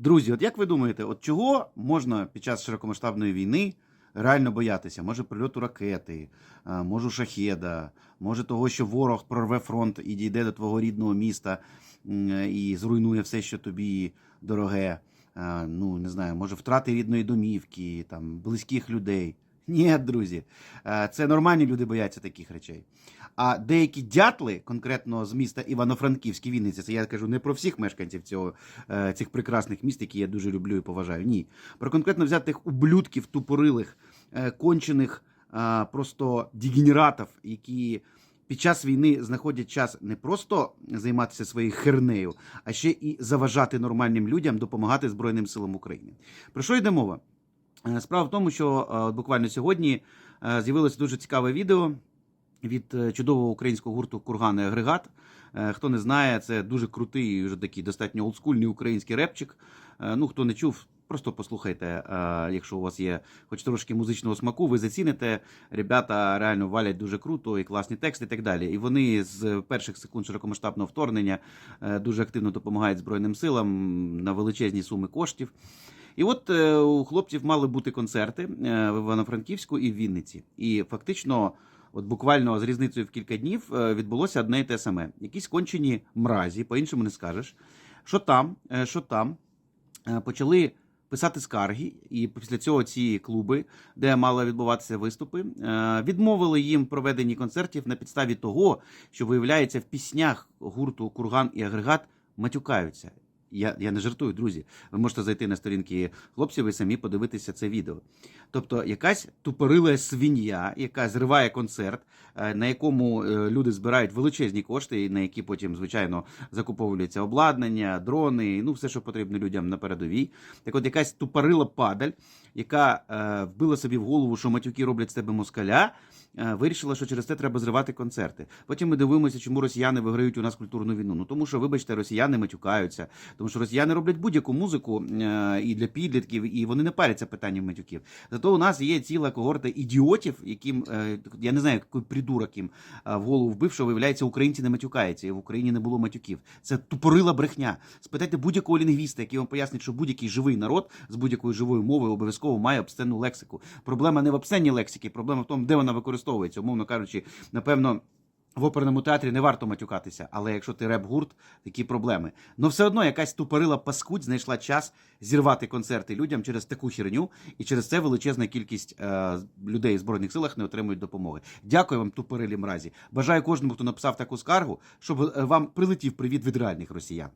Друзі, от як ви думаєте, от чого можна під час широкомасштабної війни реально боятися? Може прильоту ракети, може шахеда, може того, що ворог прорве фронт і дійде до твого рідного міста і зруйнує все, що тобі дороге. Ну, не знаю, може втрати рідної домівки, там, близьких людей. Ні, друзі, е, це нормальні люди бояться таких речей. А деякі дятли, конкретно з міста Івано-Франківськ і Вінниця, це я кажу не про всіх мешканців цього, е, цих прекрасних міст, які я дуже люблю і поважаю. Ні. Про конкретно взятих ублюдків, тупорилих, е, кончених просто дегенератів, які під час війни знаходять час не просто займатися своєю хернею, а ще і заважати нормальним людям допомагати Збройним силам України. Про що йде мова? Е, Справа в тому, що е, буквально сьогодні е, з'явилося дуже цікаве відео від чудового українського гурту Курган і Агрегат. Хто не знає, це дуже крутий, вже такий достатньо олдскульний український репчик. Ну, хто не чув, просто послухайте, якщо у вас є хоч трошки музичного смаку, ви заціните. Ребята реально валять дуже круто і класні тексти, і так далі. І вони з перших секунд широкомасштабного вторгнення дуже активно допомагають Збройним силам на величезні суми коштів. І от е, у хлопців мали бути концерти е, в Івано-Франківську і в Вінниці. І фактично, от буквально з різницею в кілька днів е, відбулося одне і те саме. Якісь кончені мразі, по-іншому не скажеш. Що там, що там, почали писати скарги, і після цього ці клуби, де мали відбуватися виступи, відмовили їм в проведенні концертів на підставі того, що виявляється в піснях гурту Курган і Агрегат матюкаються. Я, я не жартую, друзі. Ви можете зайти на сторінки хлопців і самі подивитися це відео. Тобто, якась тупорила свинья, яка зриває концерт, е, на якому е, люди збирають величезні кошти, на які потім, звичайно, закуповується обладнання, дрони, ну все, що потрібно людям на передовій. Так от якась тупорила падаль, яка е, вбила собі в голову, що матюки роблять з тебе москаля. Е, Вирішила, що через це треба зривати концерти. Потім ми дивимося, чому росіяни виграють у нас культурну війну. Ну тому що, вибачте, росіяни матюкаються, тому що росіяни роблять будь-яку музику е, і для підлітків, і вони не паряться питанням матюків. Зато у нас є ціла когорта ідіотів, яким е, я не знаю, який придурок їм в голову вбив, що виявляється, українці не матюкаються, і в Україні не було матюків. Це тупорила брехня. Спитайте будь-якого лінгвіста, який вам пояснить, що будь-який живий народ з будь-якою живою мовою обов'язково має обсценну лексику. Проблема не в обсценній лексиці, проблема в тому, де вона використовується. Умовно кажучи, напевно. В оперному театрі не варто матюкатися, але якщо ти реп-гурт, такі проблеми. Но все одно якась тупорила паскудь знайшла час зірвати концерти людям через таку херню, і через це величезна кількість е, людей в збройних силах не отримують допомоги. Дякую вам, тупорилі мразі. Бажаю кожному, хто написав таку скаргу, щоб е, вам прилетів привіт від реальних росіян.